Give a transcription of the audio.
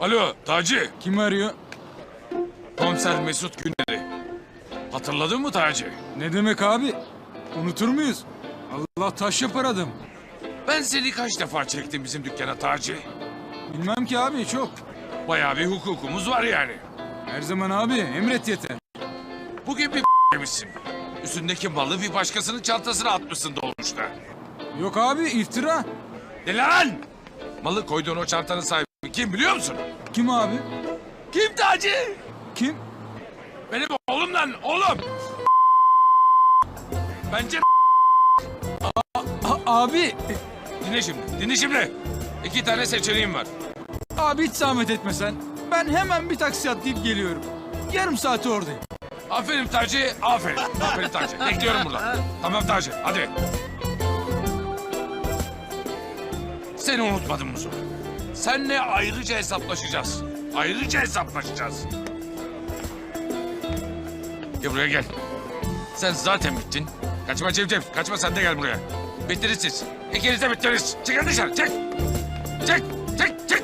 Alo Taci. Kim arıyor? Komiser Mesut Güneri. Hatırladın mı Taci? Ne demek abi? Unutur muyuz? Allah taş yapar adam. Ben seni kaç defa çektim bizim dükkana Taci. Bilmem ki abi çok. Bayağı bir hukukumuz var yani. Her zaman abi emret yeter. Bugün bir yemişsin. Üstündeki malı bir başkasının çantasına atmışsın dolmuşta. Yok abi iftira. Ne lan? Malı koyduğun o çantanın sahibi kim biliyor musun? Kim abi? Kim Taci? Kim? Benim oğlum lan oğlum. Bence A- abi. dinle şimdi dinle şimdi. İki tane seçeneğim var. Abi hiç zahmet etme sen. Ben hemen bir taksi atlayıp geliyorum. Yarım saate oradayım. Aferin Taci, aferin. Aferin Taci. Bekliyorum burada. Tamam Taci, hadi. Seni unutmadım Muzo. Seninle ayrıca hesaplaşacağız. Ayrıca hesaplaşacağız. Gel buraya gel. Sen zaten bittin. Kaçma Cevcev, kaçma sen de gel buraya. Bittiniz siz. İkiniz de bittiniz. Çıkın dışarı, çık. Çık, çık, çık.